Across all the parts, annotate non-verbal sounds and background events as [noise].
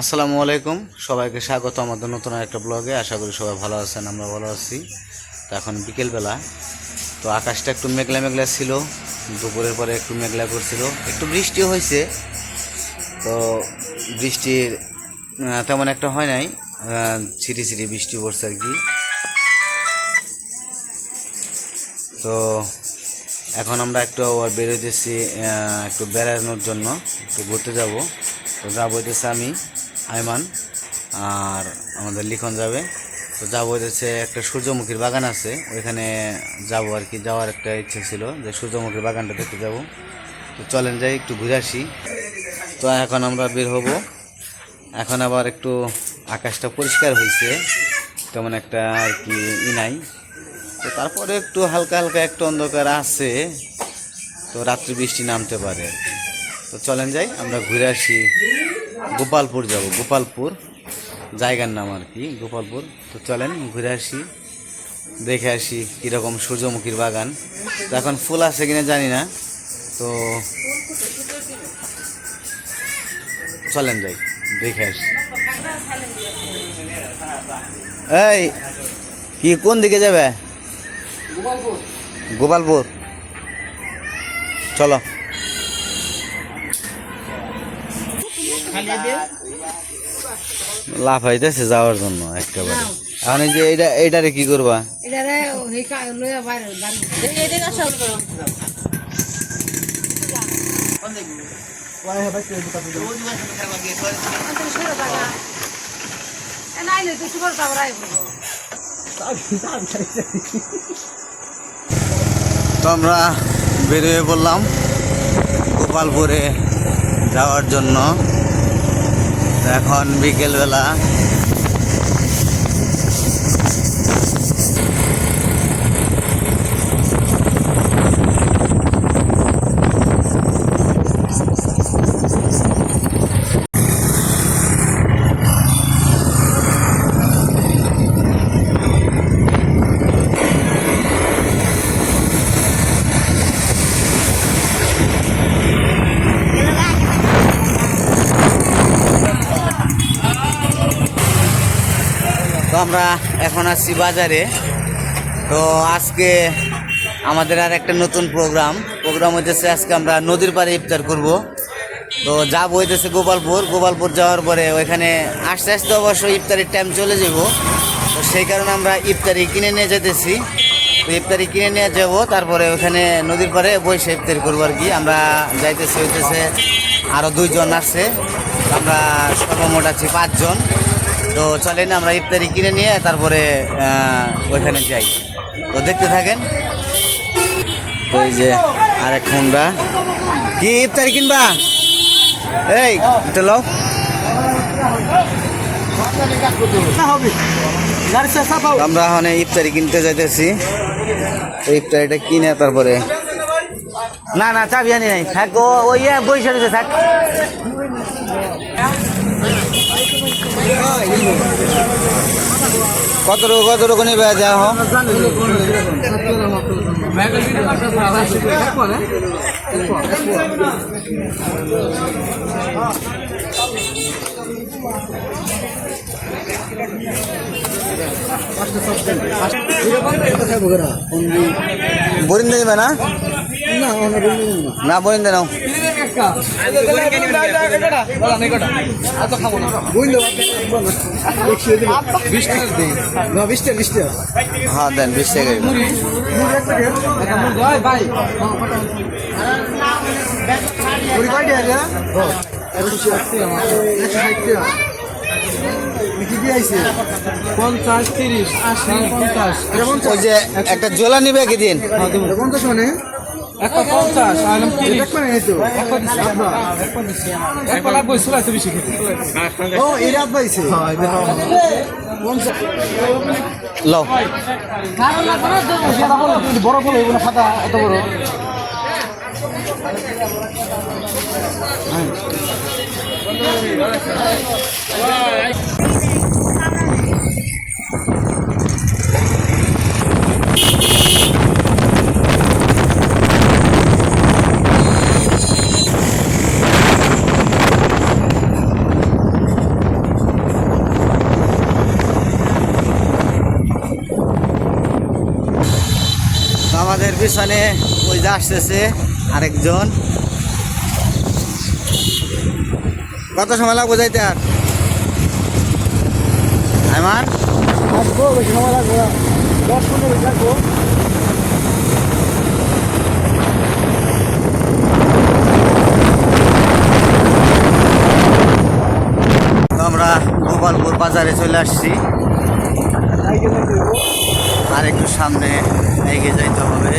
আসসালামু আলাইকুম। সবাইকে স্বাগত আমাদের নতুন একটা ব্লগে। আশা করি সবাই ভালো আছেন, আমরা ভালো আছি। তো এখন বিকেলবেলা। তো আকাশটা একটু মেঘলা মেঘলা ছিল, দুপুরের পরে একটু মেঘলা করছিল। একটু বৃষ্টি হয়েছে। তো বৃষ্টির তেমন একটা হয় নাই। ছিটি ছিটি বৃষ্টি পড়ছে আর কি। তো এখন আমরা একটু আবার বেরোতেছি একটু বেড়ানোর জন্য। একটু ঘুরতে যাব। তো যাব হইতেছে আমি। আইমান আর আমাদের লিখন যাবে। তো যাব হইতেছে একটা সূর্যমুখীর বাগান আছে, ওইখানে যাব আর কি, যাওয়ার একটা ইচ্ছে ছিল যে সূর্যমুখীর বাগানটা দেখতে যাব। তো চলেন যাই, একটু ঘুরে আসি। তো এখন আমরা বের হব। এখন আবার একটু আকাশটা পরিষ্কার হয়েছে, তেমন একটা আর কি ই নাই। তো তারপরে একটু হালকা হালকা একটু অন্ধকার আছে, তো রাত্রি বৃষ্টি নামতে পারে। তো চলেন যাই, আমরা ঘুরে আসি। গোপালপুর যাব, গোপালপুর। জায়গার নাম আর কি, গোপালপুর। তো চলেন, ঘুরে আসি, দেখে আসি কীরকম সূর্যমুখীর বাগান। তো এখন ফুল আছে কিনা জানি না, তো চলেন যাই, দেখে আসি। এই, কি, কোন দিকে যাবে? গোপালপুর। চলো। লাভ হইতেছে যাওয়ার জন্য একেবারে। এখন এই যে এইটা এইটারে কি করবা? এটারে তো আমরা বেরিয়ে পড়লাম গোপালপুরে যাওয়ার জন্য। এখন বিকেলবেলা আমরা এখন আসছি বাজারে। তো আজকে আমাদের আর একটা নতুন প্রোগ্রাম। প্রোগ্রাম হইতেছে আজকে আমরা নদীর পাড়ে ইফতার করব। তো যাব হইতেছে গোপালপুর। গোপালপুর যাওয়ার পরে ওইখানে আস্তে আস্তে অবশ্য ইফতারির টাইম চলে যাব। তো সেই কারণে আমরা ইফতারি কিনে নিয়ে যেতেছি তো ইফতারি কিনে নিয়ে যাব, তারপরে ওখানে নদীর পাড়ে বসে ইফতারি করব আর কি। আমরা যাইতেছি হইতেছে আরও দুইজন আছে। আমরা সর্বমোট আছি পাঁচজন। তো চলেন আমরা ইফতারি কিনে নিয়ে তারপরে ওইখানে যাই। তো দেখতে থাকেন। তো এই যে আরেক হোন্ডা। কি ইফতারি কিনবা? এই তো আমরা এখন এই ইফতারি কিনতে যাইতেছি। ইফতারিটা কিনে তারপরে না না, চাবি আনি নাই। থাক ওই বইসা থাক। কত কত রকম নিবে যা হোক বরিন্দা নিবে না। না বরিন্দা নাও। হ্যাঁ দেন বিশ টাকা পঞ্চাশ পঞ্চাশ একটা জোলা নিবে কি দিন? পঞ্চাশ মানে? মানে একবার পঞ্চাশ আলম তিরিশ একবার দিচ্ছি একবার লাগবে চুলাইছে বেশি ও এরা পাইছে হ্যাঁ, লও। বড় বলো এগুলো এত বড়। পিছনে ওই যে আসতেছে আরেকজন। কত সময় লাগবো যাইতে আর? আমার আসব বেশি সময় লাগবে দশ মিনিট লাগবো। আমরা গোপালপুর বাজারে চলে আসছি। আর একটু সামনে এগিয়ে যাইতে হবে।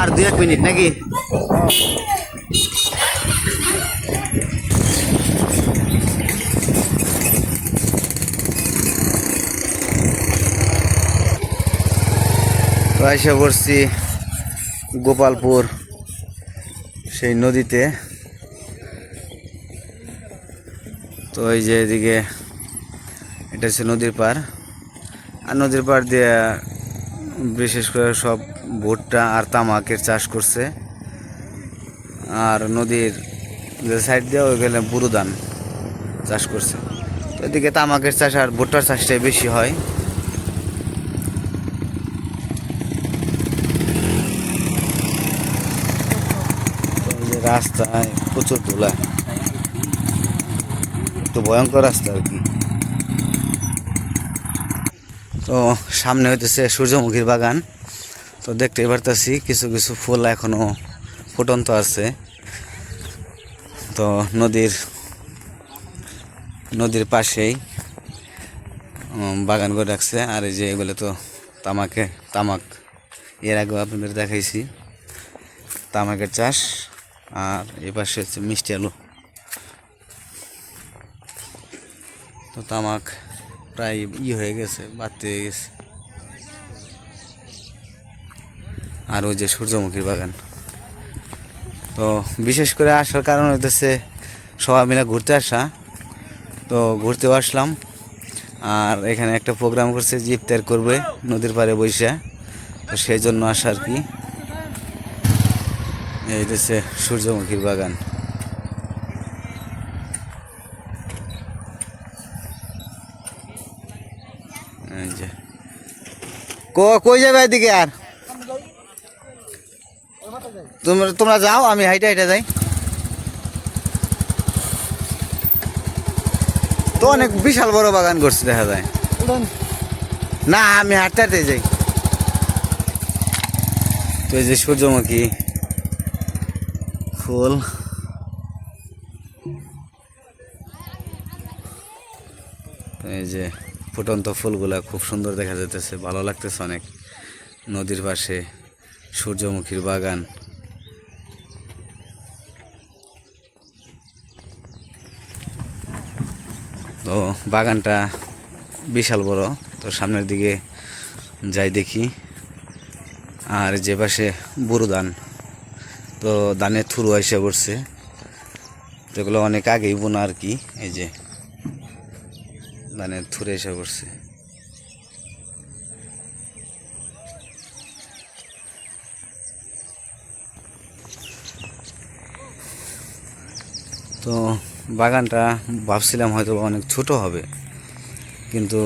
আর দু এক মিনিট নাকি? এসে পড়ছি গোপালপুর, সেই নদীতে। তো এই যে এদিকে, এটা হচ্ছে নদীর পার আর নদীর পাড় দিয়ে বিশেষ করে সব ভুট্টা আর তামাকের চাষ করছে। আর নদীর যে সাইড দিয়ে ওইখানে বুরু ধান চাষ করছে। তো এদিকে তামাকের চাষ আর ভুট্টার চাষটাই বেশি হয়। রাস্তায় প্রচুর তোলা একটু ভয়ঙ্কর রাস্তা আর কি। তো সামনে হইতেছে সূর্যমুখীর বাগান। তো দেখতে পারতেছি কিছু কিছু ফুল এখনও ফুটন্ত আছে। তো নদীর নদীর পাশেই বাগান করে রাখছে। আর এই যে এগুলো তো তামাকে, তামাক, এর আগে আপনাদের দেখাইছি। তামাকের চাষ। আর এই পাশে হচ্ছে মিষ্টি আলু। তো তামাক প্রায় ই হয়ে গেছে, বাড়তে হয়ে গেছে। আর ওই যে সূর্যমুখীর বাগান। তো বিশেষ করে আসার কারণ হইতেছে সবাই মিলে ঘুরতে আসা। তো ঘুরতেও আসলাম। আর এখানে একটা প্রোগ্রাম করছে যে ইফতার করবে নদীর পাড়ে বৈশা তো সেই জন্য আসা আর কি। এই হচ্ছে সূর্যমুখীর বাগান এই যে কো কই যাবে এদিকে আর? তোমরা তোমরা যাও আমি হাইটা হাইটা যাই। তো অনেক বিশাল বড় বাগান করছে দেখা যায়। না আমি হাঁটতে হাঁটতে যাই। তো এই যে সূর্যমুখী ফুল। এই যে ফুটন্ত ফুলগুলা খুব সুন্দর দেখা যাইতেছে, ভালো লাগতেছে অনেক। নদীর পাশে, সূর্যমুখীর বাগান। তো বাগানটা বিশাল বড়। তো সামনের দিকে যাই দেখি। আর যে পাশে বুড়ো ধান। তো ধানের থুরু এসে পড়ছে। তো এগুলো অনেক আগেই বোনা আর কি, এই যে। ধানের থুরে এসে পড়ছে। তো বাগানটা ভাবছিলাম হয়তো অনেক ছোট হবে, কিন্তু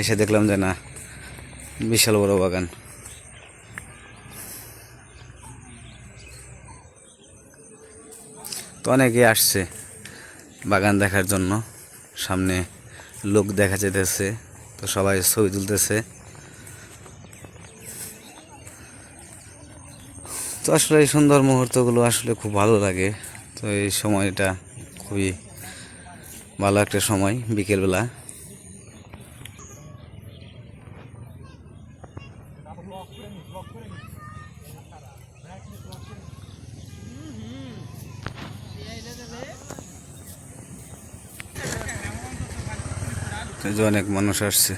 এসে দেখলাম যে না, বিশাল বড় বাগান। তো অনেকে আসছে বাগান দেখার জন্য সামনে। লোক দেখা যেতেছে তো সবাই ছবি তুলতেছে। তো আসলে এই সুন্দর মুহূর্তগুলো আসলে খুব ভালো লাগে। তো এই সময়টা খুবই ভালো একটা সময়, বিকেলবেলা। যে অনেক মানুষ আসছে।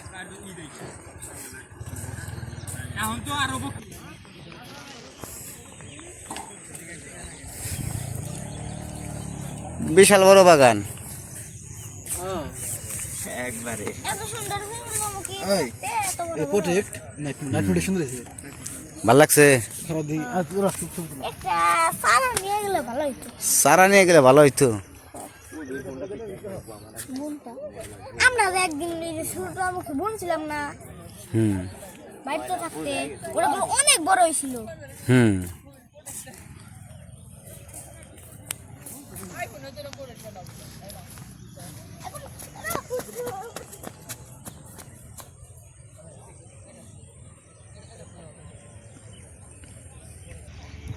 বিশাল বড় বাগান। একবারে। ভালো লাগছে? সারা নিয়ে গেলে ভালো হতো সারা নিয়ে গেলে ভালো হইতো। আমরা যে একদিন যে সূর্যমুখী বুনছিলাম না হুম। বাড়িতে থাকতে ওরাগুলো অনেক বড় হয়েছিল। হুম।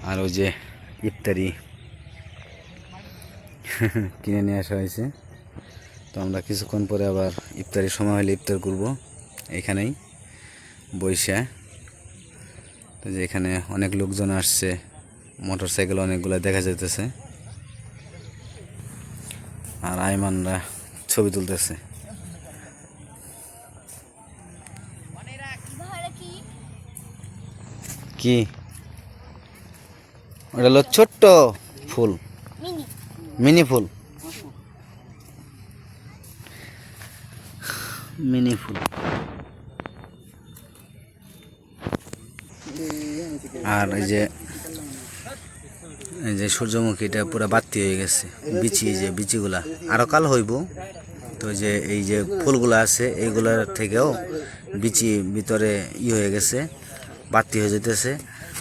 আর ওই যে ইফতারি কিনে নিয়ে আসা হয়েছে। তো আমরা কিছুক্ষণ পরে আবার ইফতারির সময় হলে ইফতার করব এখানেই বৈশা। তো যে এখানে অনেক লোকজন আসছে মোটর সাইকেল অনেকগুলো দেখা যাইতেছে। আর আইমানরা ছবি তুলতেছে। কি? ওটা হলো ছোট্ট ফুল। মিনি ফুল। মিনি ফুল আর এই যে এই যে সূর্যমুখীটা পুরো বাতি হয়ে গেছে, বিচি যে বিচিগুলা। আরও কাল হইব, তো যে, এই যে ফুলগুলো আছে, এইগুলার থেকেও বিচি ভিতরে ই হয়ে গেছে, বাতি হয়ে যেতেছে।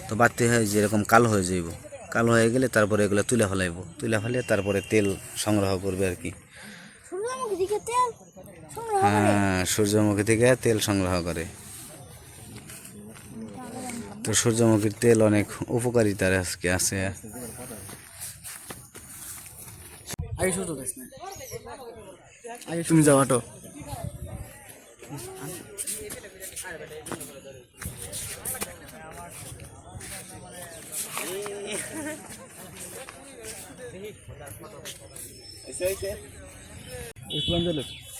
তো বাতি হয়ে যেরকম কালো হয়ে যাইব। কালো হয়ে গেলে তারপরে এগুলো তুলে ফেলাইব। তুলে ফেলে তারপরে তেল সংগ্রহ করবে আর কি। হ্যাঁ সূর্যমুখী থেকে তেল সংগ্রহ করে তো সূর্যমুখীর তেল অনেক উপকারিতার আজকে আছে তুমি যাও হাঁটো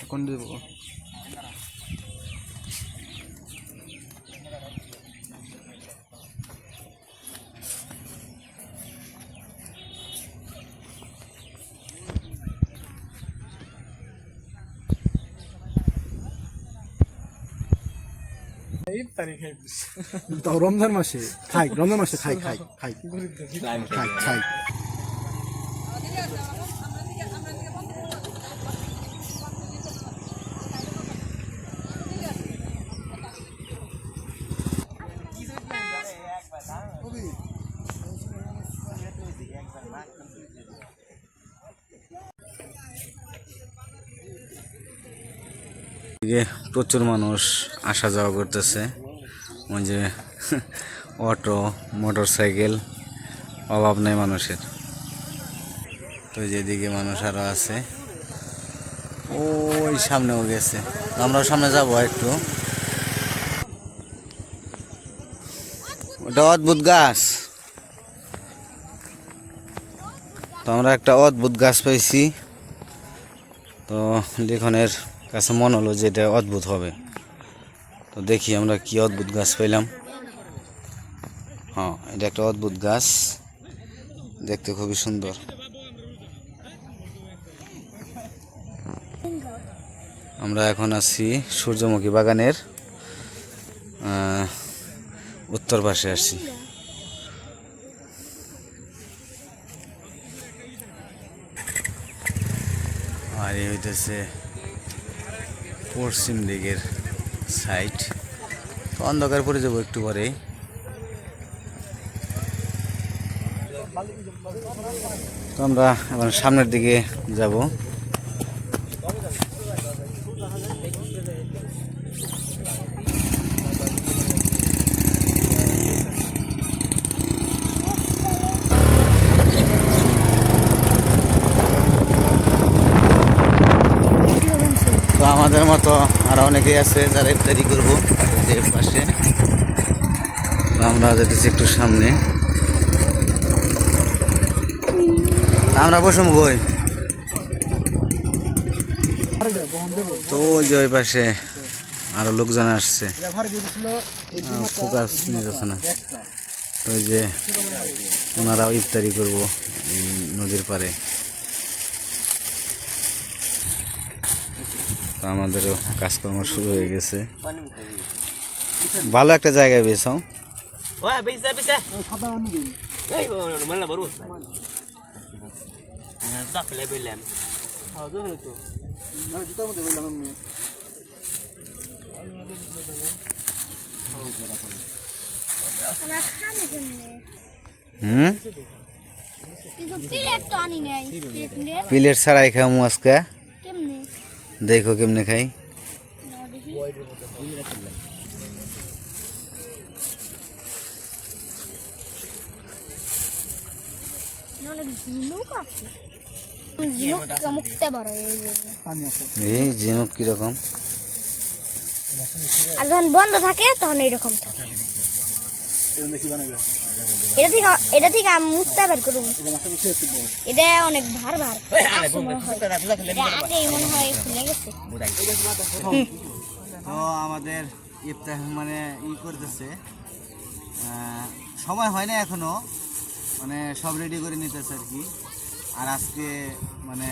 কোন দেবো। রমজান মাসে খাই রমজান মাসে খাই খাই খাই। খাই খাই। এদিকে প্রচুর মানুষ আসা যাওয়া করতেছে। ওই যে [laughs] অটো মোটর সাইকেল অভাব নেই মানুষের। তো যেদিকে মানুষ আরও আছে। ওই সামনেও গেছে। আমরাও সামনে যাব একটু। ওটা অদ্ভুত গাছ। তো আমরা একটা অদ্ভুত গাছ পাইছি। তো লিখনের কাছে মনে হলো যে এটা অদ্ভুত হবে। তো দেখি আমরা কি অদ্ভুত গাছ পেলাম হ্যাঁ এটা একটা অদ্ভুত গাছ। দেখতে খুবই সুন্দর। আমরা এখন আছি সূর্যমুখী বাগানের উত্তর পাশে আসছি আর এই হইতেছে পশ্চিম দিকের সাইড অন্ধকার পরে যাব একটু পরে তো আমরা এখন সামনের দিকে যাব তো আমাদের মতো আরও অনেকেই আছে যারা ইফতারি করব। যে পাশে। আমরা যেতেছি একটু সামনে। আমরা বসুম বই তো ওই যে ওই পাশে আরও লোকজন আসছে। ওই যে ওনারাও ইফতারি করব নদীর পাড়ে। তো আমাদেরও কাজকর্ম শুরু হয়ে গেছে। ভালো একটা জায়গায় বেছাও। কেমনে হুম? প্লেট ছাড়াই খামু আজকে। দেখো কেমনে খাই। এই ঝিনুক কীরকম। আর যখন বন্ধ থাকে তখন এইরকম থাকে। এটা থেকে এটা আমি বের অনেক ভার ভার। এটা আগেই মনে হয় খুলে গেছে। তো আমাদের ইফতার মানে ই করতেছে। সময় হয় না এখনও। মানে সব রেডি করে নিতেছে আর কি। আর আজকে মানে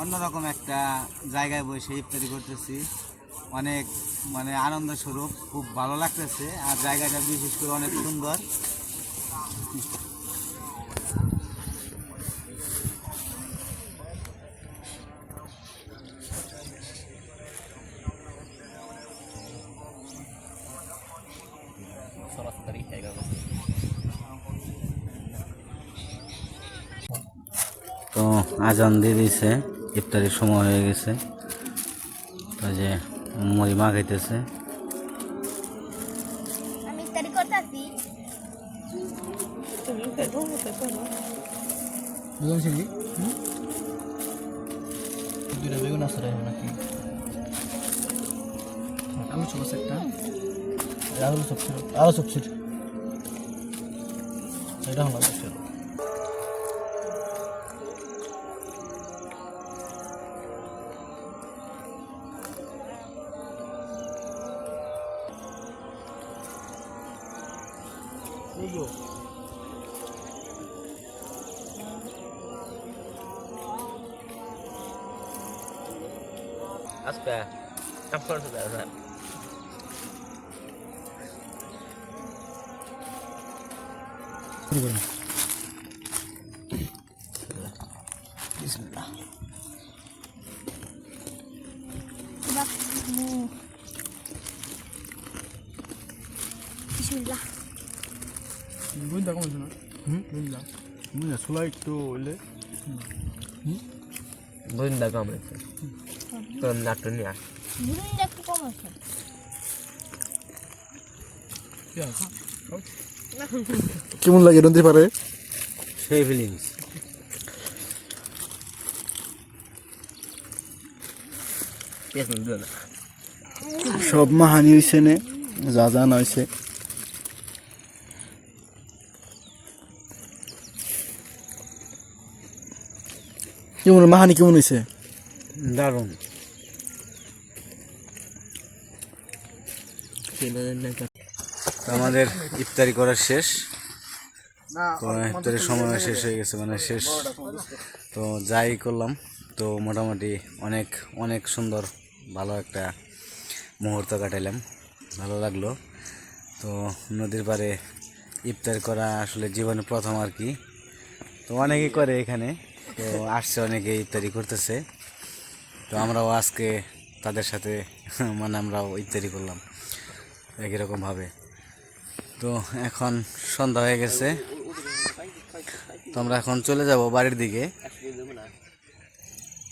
অন্যরকম একটা জায়গায় বসে ইফতারি করতেছি। অনেক মানে আনন্দ স্বরূপ খুব ভালো লাগতেছে। আর জায়গাটা বিশেষ করে অনেক সুন্দর। তো আজান দিয়ে দিয়েছে। ইফতারির সময় হয়ে গেছে। তো যে মুড়ি মা খাইতেছে। আমি ইত্যাদি করতেছি। বেগুন ছিলি দুটা বেগুন আছে রে নাকি আলু চপ আছে একটা। আলু চপ ছিল আলু চপ ছিল। এটা হলো। আলু চপ আজকে কাম করতে দাদা শুরু করুন এবার হুম। বিসমিল্লাহ বুঝতে কম না হুম বুঝলাম ছোলা একটু হইলে বুঝিন্দা কাম আছে। তো নাট্য নিয়ে আস নুনটা একটু কম আছে। কেমন লাগে নদী পারে সেই ফিলিংস পেছন সব মাহানি হয়েছে নে যা যা না কেমন মাহানি কেমন হয়েছে দারুণ। তো আমাদের ইফতারি করা শেষ। তো ইফতারির সময় শেষ হয়ে গেছে মানে শেষ। তো যাই করলাম। তো মোটামুটি অনেক অনেক সুন্দর ভালো একটা মুহূর্ত কাটাইলাম। ভালো লাগল। তো নদীর পাড়ে ইফতার করা আসলে জীবনে প্রথম আর কি। তো অনেকেই করে এখানে। তো আসছে অনেকে ইফতারি করতেছে। তো আমরাও আজকে তাদের সাথে [laughs] মানে আমরাও ইফতারি করলাম, একই রকমভাবে। তো এখন সন্ধ্যা হয়ে গেছে। তো আমরা এখন চলে যাব বাড়ির দিকে।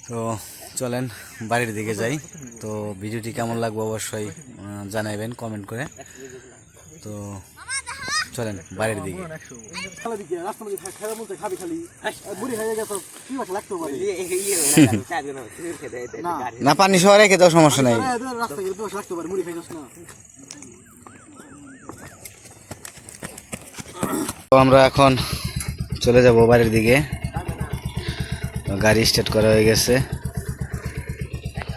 তো চলেন বাড়ির দিকে যাই। তো ভিডিওটি কেমন লাগবে অবশ্যই জানাইবেন কমেন্ট করে। তো চলেন বাড়ির দিকে। না, পানি সহ রেখে দাও সমস্যা নাই। তো আমরা এখন চলে যাব বাড়ির দিকে। গাড়ি স্টার্ট করা হয়ে গেছে।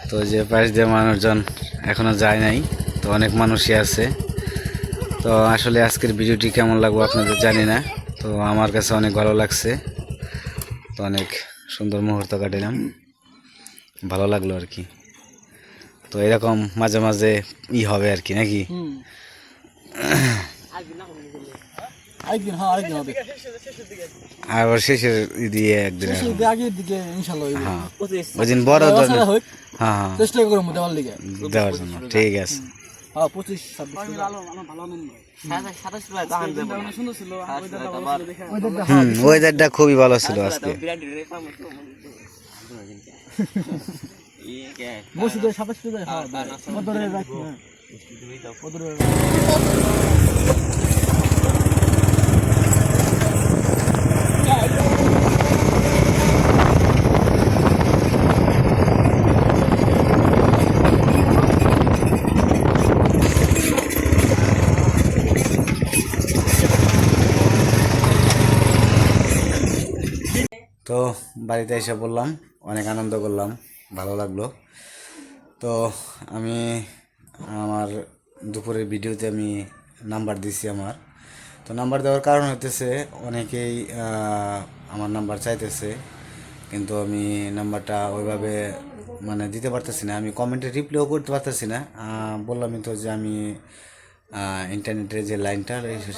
তো যে পাশ দিয়ে মানুষজন এখনও যায় নাই, তো অনেক মানুষই আছে। তো আসলে আজকের ভিডিওটি কেমন লাগবে আপনাদের জানি না। তো আমার কাছে অনেক ভালো লাগছে। তো অনেক সুন্দর মুহূর্ত কাটালাম ভালো লাগল আর কি। তো এরকম মাঝে মাঝে ই হবে আর কি নাকি? আরেকদিন হ্যাঁ শেষের দিয়ে একদিন শেষের আগের দিকে ইনশাল্লাহ হ্যাঁ। ওই দিন বড় হ্যাঁ হ্যাঁ। দেওয়ার জন্য। ঠিক আছে। হ্যাঁ পঁচিশ ছাব্বিশ ওয়েদারটা খুবই আলো আমার ভালো আনন্দ হয়। সাতাশ টাকা দাম দেবো চিন্তা ভাবনা সুন্দর ছিল ওয়েদারটা ভালো ছিল দেখে হুম ওয়েদারটা খুবই ভালো ছিল আজকে বিরাট রেখা মতো মসজিদে সাতাশ কেজি হ্যাঁ বদরে রাখি হ্যাঁ বদরে তো বাড়িতে এসে বললাম অনেক আনন্দ করলাম, ভালো লাগল। তো আমি আমার দুপুরের ভিডিওতে আমি নাম্বার দিছি আমার। তো নাম্বার দেওয়ার কারণ হতেছে অনেকেই আমার নাম্বার চাইতেছে, কিন্তু আমি নাম্বারটা ওইভাবে মানে দিতে পারতেছি না। আমি কমেন্টে রিপ্লাইও করতে পারতেছি না। বললামই তো যে আমি ইন্টারনেটের যে লাইনটা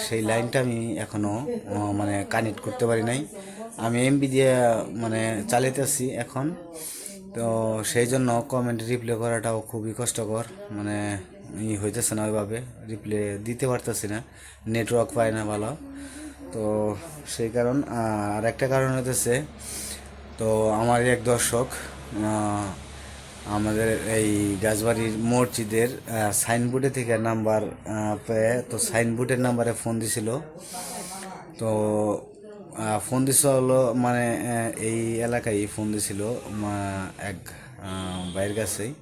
সেই লাইনটা আমি এখনও মানে কানেক্ট করতে পারি নাই। আমি এমবি দিয়ে মানে চালাইতেছি এখন। তো সেই জন্য কমেন্ট রিপ্লে করাটাও খুবই কষ্টকর। মানে ই হইতেছে না ওইভাবে রিপ্লে দিতে পারতেছি না। নেটওয়ার্ক পায় না ভালো। তো সেই কারণ আর একটা কারণ হইতেছে, তো আমার এক দর্শক আমাদের এই গাছবাড়ির মসজিদের সাইনবোর্ডে থেকে নাম্বার পেয়ে তো সাইনবোর্ডের নাম্বারে ফোন দিছিল। তো ফোন দিছিল হলো মানে এই এলাকায় ফোন দিছিল এক ভাইয়ের কাছেই।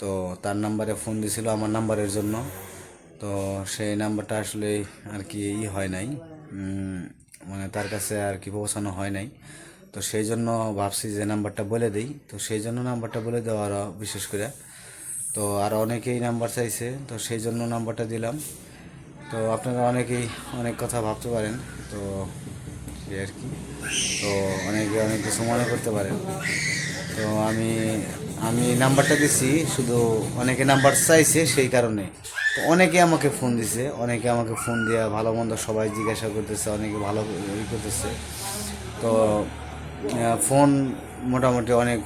তো তার নাম্বারে ফোন দিছিল আমার নাম্বারের জন্য। তো সেই নাম্বারটা আসলে আর কি ই হয় নাই। মানে তার কাছে আর কি পৌঁছানো হয় নাই। তো সেই জন্য ভাবছি যে নাম্বারটা বলে দিই। তো সেই জন্য নাম্বারটা বলে দেওয়া আরও বিশেষ করে। তো আর অনেকেই নাম্বার চাইছে, তো সেই জন্য নাম্বারটা দিলাম। তো আপনারা অনেকেই অনেক কথা ভাবতে পারেন, তো এই আর কি। তো অনেকে অনেক কিছু মনে করতে পারেন। তো আমি আমি নাম্বারটা দিছি, শুধু অনেকে নাম্বার চাইছে সেই কারণে। তো অনেকে আমাকে ফোন দিছে, অনেকে আমাকে ফোন দিয়ে ভালো মন্দ সবাই জিজ্ঞাসা করতেছে, অনেকে ভালো ই করতেছে। তো ফোন মোটামুটি অনেক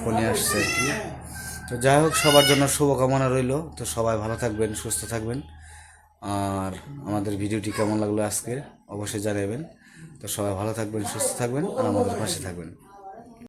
ফোনে আসছে আর কি। তো যাই হোক, সবার জন্য শুভকামনা রইল। তো সবাই ভালো থাকবেন, সুস্থ থাকবেন। আর আমাদের ভিডিওটি কেমন লাগল আজকে, অবশ্যই জানাবেন। তো সবাই ভালো থাকবেন, সুস্থ থাকবেন, আর আমাদের পাশে থাকবেন।